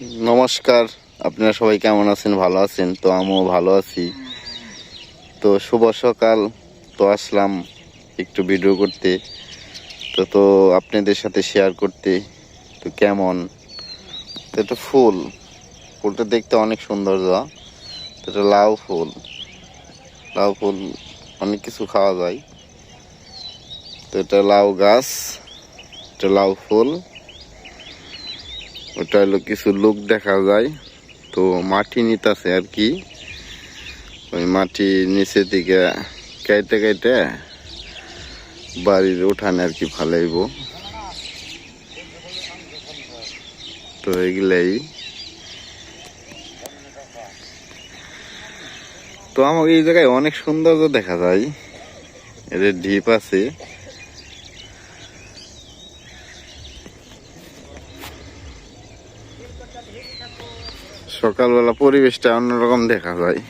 নমস্কার, আপনারা সবাই কেমন আছেন? ভালো আছেন? তো আমিও ভালো আছি। তো শুভ সকাল। তো আসলাম একটু ভিডিও করতে। তো তো আপনাদের সাথে শেয়ার করতে। তো কেমন? তো এটা ফুল। ফুলটা দেখতে অনেক সুন্দর যা। তো এটা লাউ ফুল। লাউ ফুল অনেক কিছু খাওয়া যায়। তো এটা লাউ গাছ। এটা লাউ ফুল। ওটা হলো কিছু লোক দেখা যায়, তো মাটি নিতেছে আর কি। ওই মাটি নিচে দিকে কাইটে কাইটে বাড়ির উঠানে আর কি ফালাইব। তো এগুলাই। তো আমাকে এই জায়গায় অনেক সৌন্দর্য দেখা যায়। এদের ঢিপ আছে। সকালবেলা পরিবেশটা অন্যরকম দেখা যায়।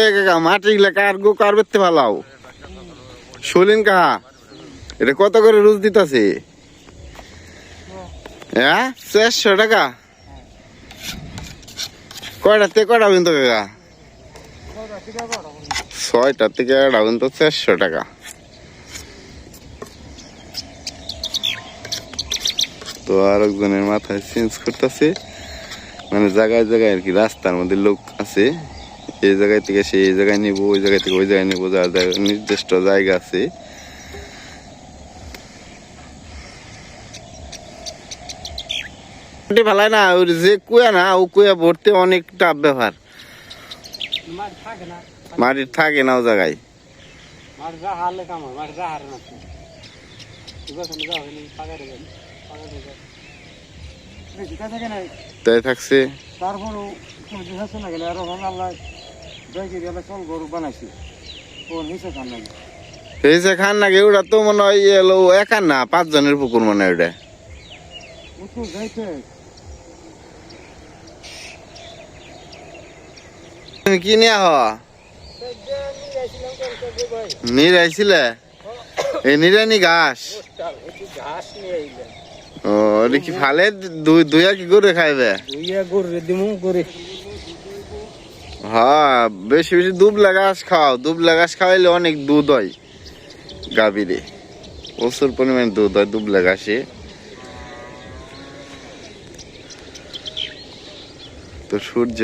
এ কাকা, মাটি গুলা কার গো, কার বেতে ভালাও? শলিন কাহা এটা কত করে রোজ দিতাছে? হ্যাঁ চারশো টাকা? কয়টা থেকে কয়টা পর্যন্ত কাকা? ছয়টা থেকে একটা পর্যন্ত চারশো টাকা। তো আর একজনের মাথায় চেঞ্জ করতেছে। মানে জায়গায় জায়গায় আর কি রাস্তার মধ্যে লোক আছে। এই জায়গায় থেকে সে এই জায়গায় নিবো ওই জায়গায় থেকে ওই জায়গায় নিবো যার জায়গা নির্দিষ্ট জায়গা আছে। ভালাই না ওই যে কুয়া না ও কুয়া ভরতে অনেক টাপ ব্যাপার। মাঠ থাকে না মাটির থাকে না ও জায়গায়। হারলে কাম হয় না তাই থাকছে। তারপরও তুমি না গেলে আরও ভালো আল্লাহ জয় আল্লাহ চল গরু বানাইছি। ও নিচে খান লাগে এই খান নাকি? ওটা তো মনে হয় এলো একা না পাঁচজনের পুকুর মনে হয় ওটা। উত্তর যাইতে কি নিয়ে হওয়া নির আইছিলে এই নিরানি ঘাস। ঘাস নিয়ে আইলে ও এটা কি ফালে দুই দুই কি করে খাইবে গরু দিমু গরু হ্যাঁ বেশি বেশি দুবলা ঘাস খাও। দুবলা ঘাস খাওয়াইলে অনেক দুধ হয় গাভীরে প্রচুর পরিমাণ দুধ হয় দুবলা ঘাসে তো সূর্য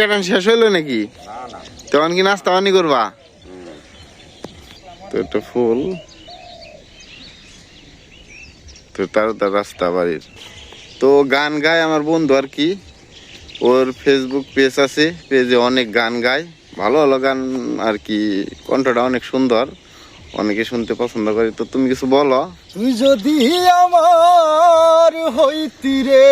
কাটান শেষ হইল নাকি? তখন কি নাস্তা পানি করবা তো একটা ফুল। তো তার তার রাস্তা বাড়ির। তো গান গায় আমার বন্ধু আর কি। ওর ফেসবুক পেজ আছে পেজে অনেক গান গায়। ভালো ভালো গান আর কি, কণ্ঠটা অনেক সুন্দর। অনেকে শুনতে পছন্দ করে। তো তুমি কিছু বলো। তুই যদি আমার হইতি রে,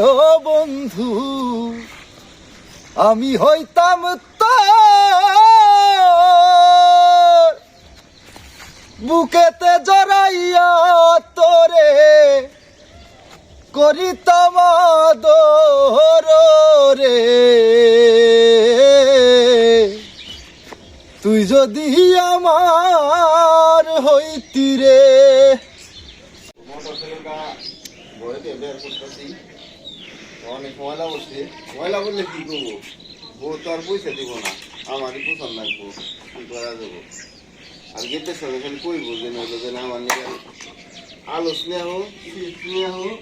ও বন্ধু, আমি হইতাম বুকেতে জড়াইয়া তোরে করিতাম রে। তুই যদি আমার হইতি রে। অনেক ময়লা ময়লা বললে কি করব? বউ তো আর পয়সা দিব না। আমারই পছন্দ লাগবো। যাব? আর গেটের সঙ্গে খালি কইব যে নইলো যে আমার নিয়ে আলস নিয়ে হোক চিপস হোক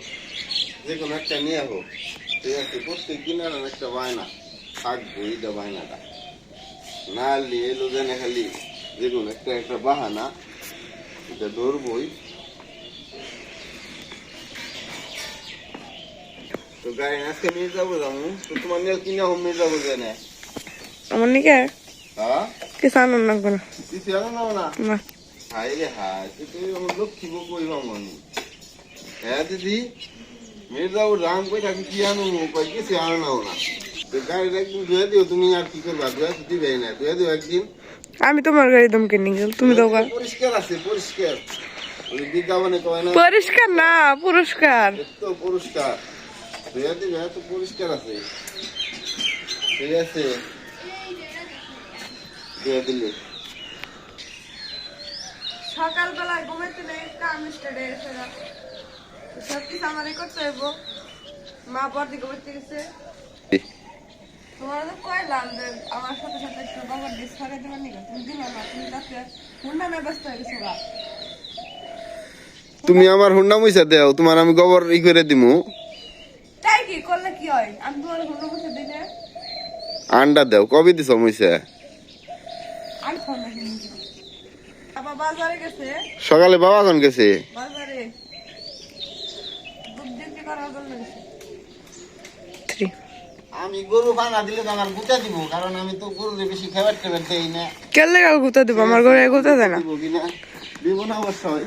যে কোনো একটা নিয়ে হোক ঠিক আছে প্রত্যেক দিন আর একটা বায়না। থাকব এইটা বায়নাটা। না নিয়ে এলো যে না খালি যে কোনো একটা একটা বাহানা এটা ধরবই। তো গাড়ি আজকে নিয়ে যাব যাব তো তোমার নিয়ে কিনে হোম নিয়ে যাব যে না। আমার নিকে হ্যাঁ? কিছু আনন্দ লাগবে না কিছু না? না। হাই রে হাই তো তুমি আমার লক্ষ্মী বউ কইবা মনি হ্যাঁ দিদি মির্জাপুর রাম কই থাকি কি আনো কই কিছু আনো না। গাড়িটা একদিন ধুয়ে দিও তুমি আর কি করবা ধুয়ে তো দিবে না ধুয়ে দিও একদিন। আমি তোমার গাড়ি দমকে নিয়ে গেল তুমি গা- পরিষ্কার আছে পরিষ্কার পরিষ্কার না পুরস্কার তো পরিষ্কার ধুয়ে দিবে তো পরিষ্কার আছে। ঠিক আছে। ধুয়ে দিলে। সকালবেলা ঘুমাইতে নেই আমি স্টাডে সব কিছু আমারই করতে হইব মা পর দিকে গেছে। তোমার তো কইলাম যে আমার সাথে সাথে একটু বাবার ডিস ফাঁকা দেবেন নাকি তুমি দিল না তুমি তাকে হুন্ডামে ব্যস্ত হয়ে গেছো তুমি আমার হুন্ডা মুইসা দেও তোমার আমি গোবর ই করে দিমু। তাই কি? করলে কি হয়? আমি তোমার হুন্ডা বসে দিলে? আন্ডা দেও কবে দিছ মুইসা আমি খাও না কিন্তু বাবা বাজারে গেছে। সকালে বাবা কোন গেছে? বাজারে। দুধ বিক্রি করার জন্য গেছে আমি গরু ফানা দিলে তো আমার গুতা দিব কারণ আমি তো গরু বেশি খাবার টাবার দেই না। কেলে কাল গুতা দিব? আমার ঘরে গুতা দেয় না। দিব না অবশ্যই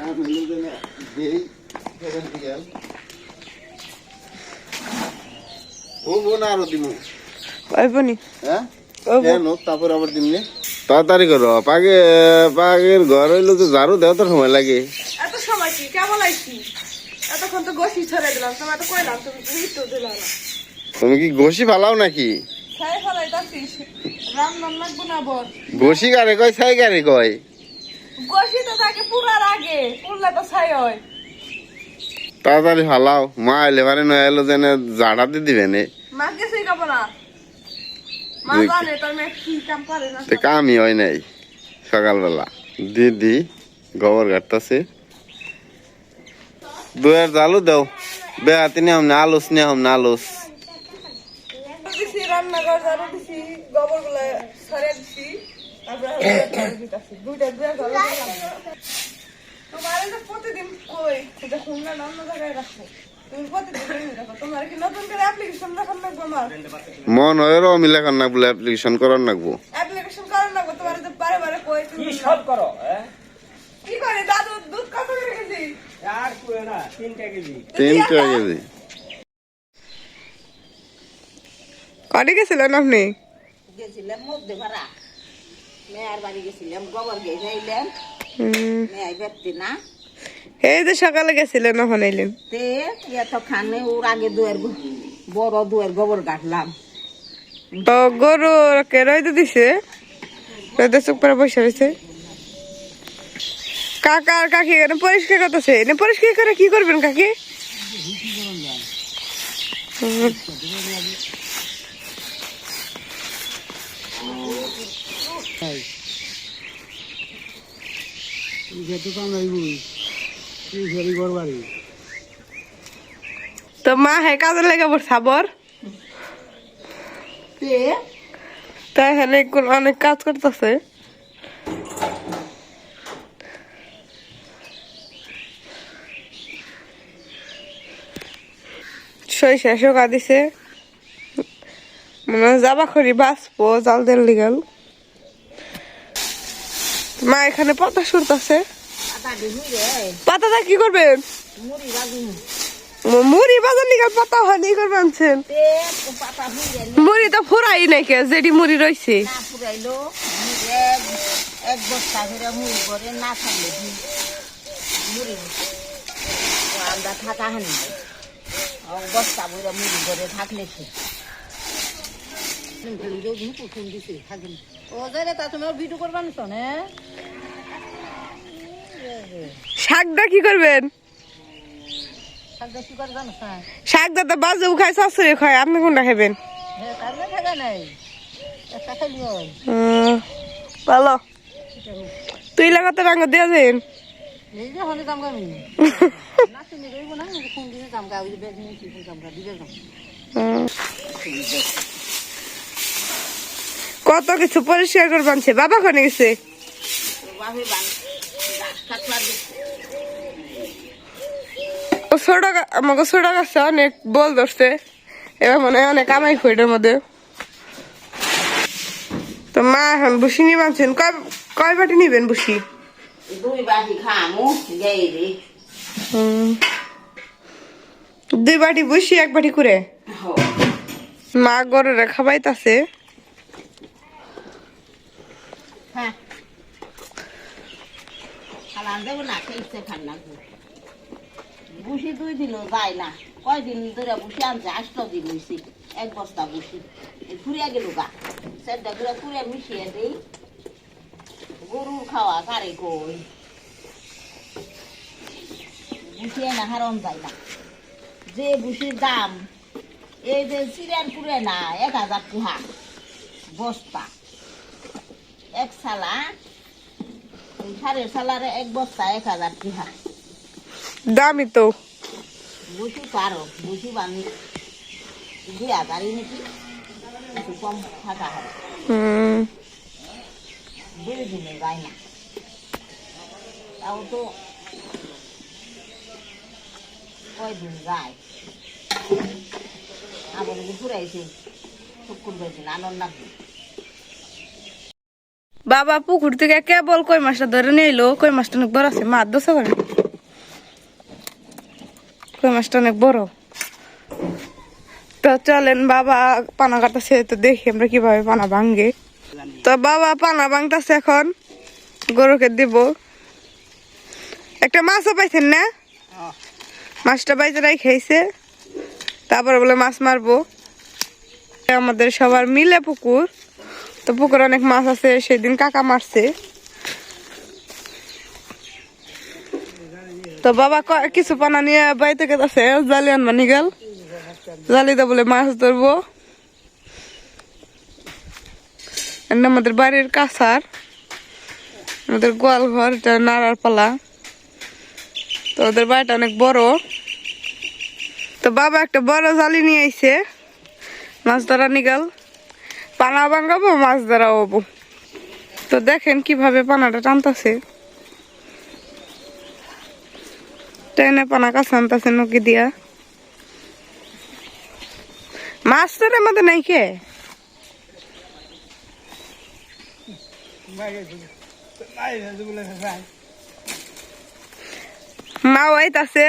আমি না দেই। খাবার দিকে ও বোন আরও দিব ওই হ্যাঁ? কেন তারপর আবার দিমনি। তাড়াতাড়ি করো পাগে পাগের ঘর হইল তো ঝাড়ু দেওয়া তো সময় লাগে। এত সময় কি? কেমন আইছি। এতক্ষণ তো গোসি ছড়ে দিলাম তোমার তো কইলাম তুমি তো দিলাম না। তুমি কি ঘষি ফালাও নাকি? ঘষি গারে কয় ছাই গারে কয়? গোসি তো থাকে পুরার আগে পুরলে তো ছাই হয়। তাড়াতাড়ি ফালাও মা এলে পারে নয় এলো যেন দিবে নে। মা কিছুই খাব না কামই হয় নাই। সকালবেলা। দিদি গোবর কাটতাছে দুয়ার জালু দাও। বেহাতি নিয়ে না আলুস নিয়ে না আলুস। প্রতিদিন কই এটা শুনলে না অন্য জায়গায় রাখো মন হয় অমি লেখান না বলে অ্যাপ্লিকেশন করার নাকবো। অ্যাপ্লিকেশন করার লাগবো তোমার যে বারে বারে কই তুমি। কি সব করো হ্যাঁ কি করে দাদু দুধ কত কেজি আর কুয়ে না তিনটা কেজি। তিনটা কেজি। কটে গেছিলেন আপনি? গেছিলাম মধ্যে ভাড়া মেয়ার বাড়ি গেছিলাম গোবর গিয়ে যাইলাম। মেয়াই ব্যক্তি না। এই যে সকালে গেছিলেন ওখানে এলেন তে এত খানে ওর আগে দুয়ার বড় দুয়ার গোবর কাটলাম। তো গরু কে রইতে দিছে? রইতে চুপ করে বসে রয়েছে কাকা আর কাকি এখানে পরিষ্কার করতেছে। এনে পরিষ্কার করে কি করবেন কাকি? তো মা হে কাজে লেগে পড়ছে আবার তাই এখানে কোন- অনেক কাজ করতেছে। সরিষা শোকা দিছে। মানে যাবা খড়ি বাঁচবো জাল দেল লিগাল। মা এখানে পাতা সুরতাছে পাতাটা কি করবেন? মুড়ি বাজু বাজার লিগাল পাতা হয়নি করবে আনছেন। তে পাতা হুইরে মুড়ি তো ফুরাই নাই কে, যেটি মুড়ি রয়েছে না এক বস্তা করে মুড়ি করে না বস্তা বইরা মুড়ি করে থাকলে ও যাই তা তুমি ভিডিও করবা না শাকটা কি করবেন? থাকলে কি করে জানো হ্যাঁ শাক খায় শাশুড়ি খায় আপনি কোনটা খাবেন? ভালো। তুই লাগাতে রাঙ্গ দিয়ে দেন। এই যে হলে দাম গামি না তুমি রইব না কোন দিনে দাম গা ওই ব্যাগ নিয়ে কি দাম গা দিবে দাম উম। কত কিছু পরিষ্কার করে বানছে বাবা কোনে গেছে? ছোট আমাকে ছোট গাছে অনেক বল ধরছে। এবার মনে হয় অনেক কামাই খুঁড়ের মধ্যে। তো মা এখন বুসি নিয়ে বানছেন। কয় কয় বাটি নিবেন বুসি দুই বাটি খামু। দুই বাটি বুসি এক বাটি করে? হো মা গরুরে খাবাইতাছে খালান না খেয়েছে খান না বুসি দুই দিন যায় না। কয়দিন ধরে আনছে দিন হয়েছে এক বস্তা গেল গা। মিশিয়ে দেই। গরুর খাওয়া কারে কই? না, হারম যায় না। যে বুসির দাম এই যে সিরিয়ানপুরে না, এক হাজার টাকা বস্তা। এক সালা সালারে এক বস্তা এক হাজার দামি তো। বুঝি পারো বুঝি বানি। দুই হাজারই নাকি? একটু কম থাকা হবে। দুই দিনে যায় না। তাও তো কয়দিন যায়। আবার ঘুরাইছে শুক্র বেদিন আনন্দ বাবা, পুকুর থেকে কেবল কই মাছটা ধরে নিয়ে এলো? কই মাছটা অনেক বড় আছে? মাছ দোষা করে। কই মাছটা অনেক বড়? তো চলেন, বাবা পানা কাটাছে তো দেখি আমরা কীভাবে পানা ভাঙ্গে তো বাবা, পানা ভাঙতাছে এখন। গরুকে দিব। একটা মাছও পাইছেন না? মাছটা বাইতে রাই খাইছে তারপরে বলে মাছ মারবো। আমাদের সবার মিলে পুকুর। তো পুকুরে অনেক মাছ আছে, সেদিন কাকা মারছে। তো বাবা কিছু পানা নিয়ে বাড়িতে গেছে জালি আনবা নিগাল জালিতে বলে মাছ ধরবো। আমাদের বাড়ির কাছার, আমাদের গোয়াল ঘর এটা নাড়ার পালা। তো ওদের বাড়িটা অনেক বড়। তো বাবা একটা বড় জালি নিয়ে আইছে, মাছ ধরা নিগাল পানা ভাঙাবো, মাছ ধরা হব তো দেখেন কীভাবে পানাটা টানতেছে। ট্রেনে পানা কাছে আনতেছে নকি দিয়া। মাছ তো রে মধ্যে নাই কে? মা ওয়াইতাছে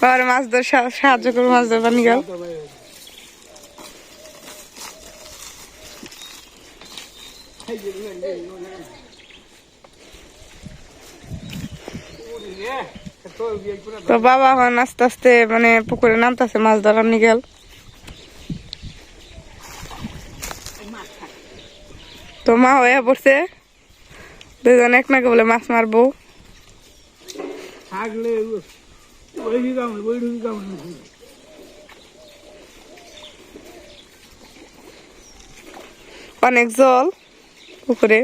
বাবার মাছ ধর সাহায্য করে, মাছ ধরবা নিগাল তো বাবা এখন আস্তে আস্তে মানে পুকুরে নামতেছে, মাছ ধরার নিগেল। তো মা হয়ে পড়ছে। দুজন এক নাকে বলে মাছ মারবো। অনেক জল। পুকুরে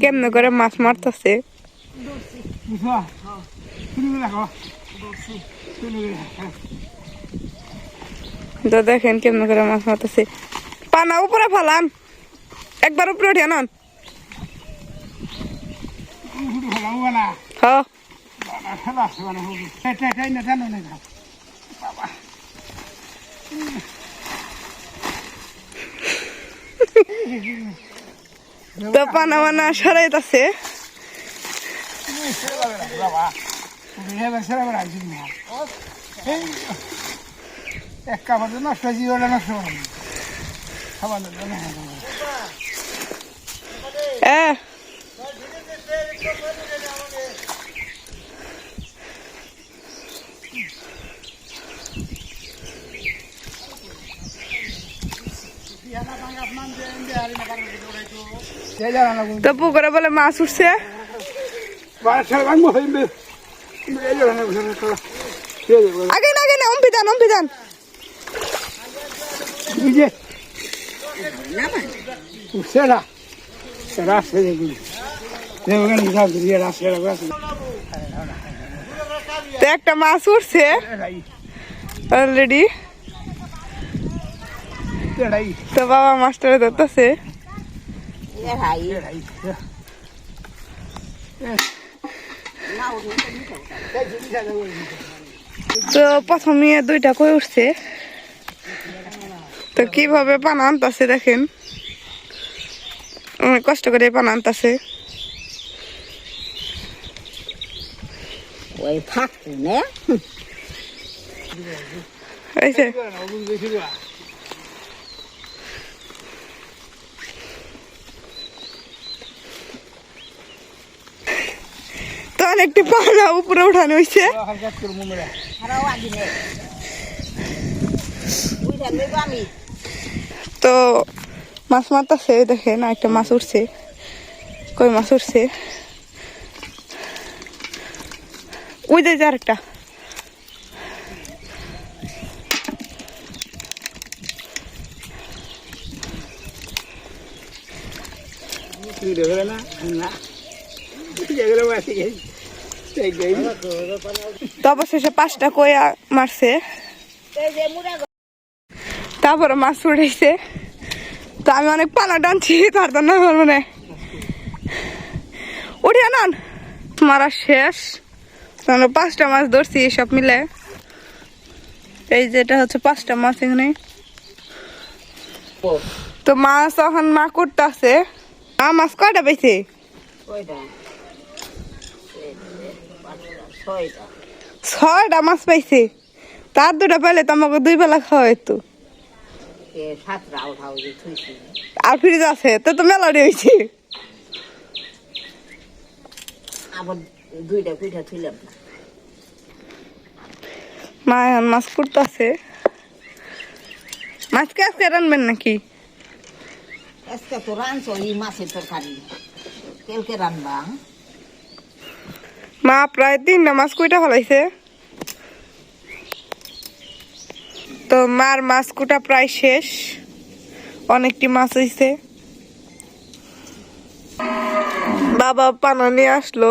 কেমনে করে মাছ মারতেছে? তো দেখেন কেমনে করে মাছ মারতেছে। পানা উপরে ফালান। একবার উপরে উঠে নন শুরু হ খেলা মানে হবে না জানো না তো পানা মানা সরাইতাছে বাবা আসছি এক কাপড় নষ্ট ওটা নষ্ট খাবার না এ সে জানা না তো পুকুরে বলে মাছ উঠছে। না আগে না আগে না অম্পি দান অম্পি দান বুঝে সেরা সেরা সেরে গুলি ওখানে যাও দিয়ে রাস্তা একটা মাছ উঠছে। অলরেডি তো বাবা মাছটারে ধরতেছে। তো প্রথমে দুইটা কই উঠছে? তো কীভাবে পানা আনতাছে দেখেন। অনেক কষ্ট করে পানা আনতাছে। ওই ফাঁকু নে। যে তো পানা উপরে উঠানো হয়েছে তো মাছ মারতেছে, দেখেন একটা মাছ উঠছে। কই মাছ উঠছে? ওই যে যে আরেকটা। তুই দেখলে না না। অবশেষে পাঁচটা কইয়া মারছে। তারপরে মাছ উঠেছে তো আমি অনেক পানা টানছি, তার জন্য আমার মানে উঠে নান মারা শেষ। পাঁচটা মাছ ধরছি সব মিলে। এই যেটা হচ্ছে পাঁচটা মাছ এখানে। তো মাছ এখন মা করতে আছে মাছ কয়টা পেয়েছে ছয়টা। মাছ পাইছে। তার দুটা পেলে তো আমাকে দুই বেলা খাওয়া হইতো আর ফ্রিজ আছে তো তো মেলাডি হয়েছে মা এখন মাছ করতেছে মাছ কে আজকে রানবেন নাকি? আজকে তো রাঁধছ এই মাছের তরকারি। কেলকে রানবা? মা প্রায় তিনটা মাছ কুইটা ফলাইছে তো মার মাছ কুটা প্রায় শেষ। অনেকটি মাছ হইছে বাবা পানা নিয়ে আসলো।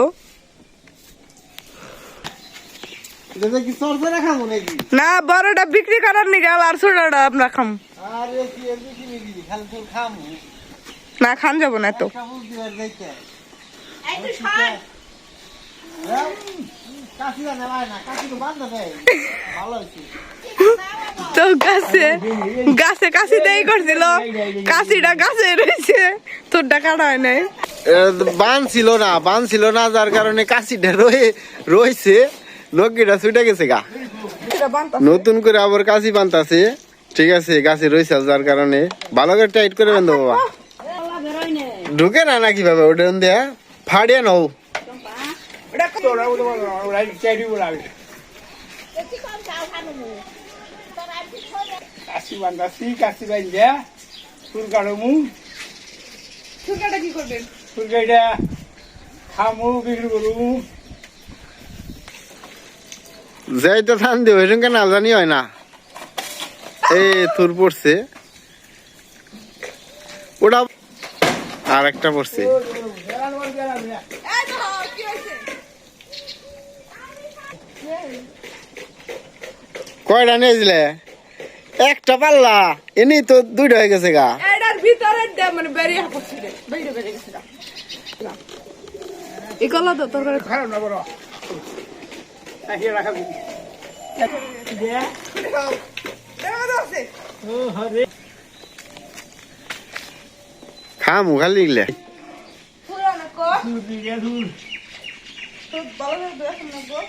না বড়টা বিক্রি করার নি গেল আর ছোটটা আমরা খাম। আরে কি এমনি কি নাকি খালি তোর খামু। না খান যাব না তো কাপড় দিবার যাইতে কাশি না নেওয়ায় না কাশি তো গাছে গাছে কাশি দেই করছিল। কাশিটা গাছে রয়েছে। তোরটা কাটা হয় নাই। বান ছিল না বান ছিল না যার কারণে কাশিটা রয়ে রয়েছে। লোকটা ছুটে গেছে গা। নতুন করে আবার কাশি বানতাছে। ঠিক আছে গাছে রয়েছে যার কারণে। ভালো করে টাইট করে বেঁধো বাবা। ঢুকে না নাকি বাবা ওটা দেয়া ফাড়িয়ে নাও। চাইরি বলাবে কাশি বান্ধাছি কাশি বান্ধা চুল কাটমু ছোটটা কি করবেন? চুল খামু বিক্রি করমু যাই তো থান দিও এরকম কেন জানি হয় না? এই তোর পড়ছে। ওটা আর একটা পড়ছে। কয়টা নিয়েছিলে? একটা পাল্লা। এনি তো দুইটা হয়ে গেছে গা। এটার ভিতরে মানে বেরিয়ে পড়ছে রে বেরিয়ে বেরিয়ে গেছে গা। না। তো তোর খারাপ না বড়। আহিয়ে রাখাবি আছে ও খামু খালি গেলে পুরানো কো দুধ দিয়ে দুধ তো ভালো করে দুয়া শুনে গো।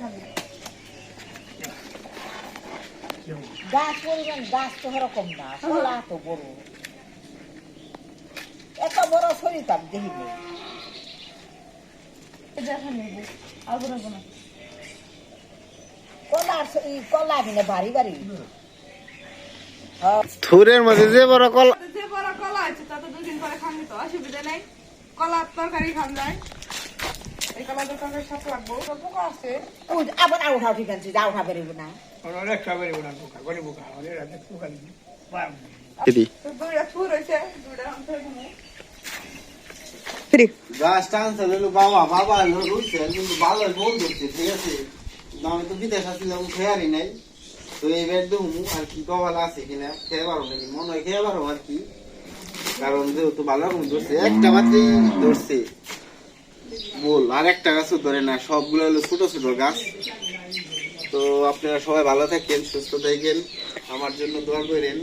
খাবি গাছ পরিমাণ গাছ তো এরকম না কলা তো বড় এত বড় শরীর তার দেখিনি থুরের মধ্যে যে বড় কলা যে বড় কলা আছে, তাতে দুদিন পরে খান তো, অসুবিধা নেই। কলার তরকারি খান যায় এই কলার তরকারি সাথে লাগবো। পোকা আছে। ওই আবার আউ উঠাও ঠিক আছে যা উঠা বেরোব না। অনেক খাবারই বোনা বোকা গনি বোকা অনেক রাতে বোকা দিবি তো দুইটা ফুর হয়েছে দুইটা আনতে হবে ফ্রি। গাছ টানছে লইলো বাবা বাবা রুইছে কিন্তু ভালো বল ধরছে ঠিক আছে? আমি তো বিদেশ আসছিলাম খেয়ারই নাই। তো এই বেড দেবো আর কি কবাল আছে কিনা খেয়ে পারো নাকি? মনে হয় খেয়ে পারো আর কি। কারণ যেহেতু ভালো রকম ধরছে, একটা মাত্রই ধরছে। বল আর একটা গাছও ধরে না, সবগুলো হলো ছোট ছোট গাছ। তো আপনারা সবাই ভালো থাকেন, সুস্থ থাকেন। আমার জন্য দোয়া করেন।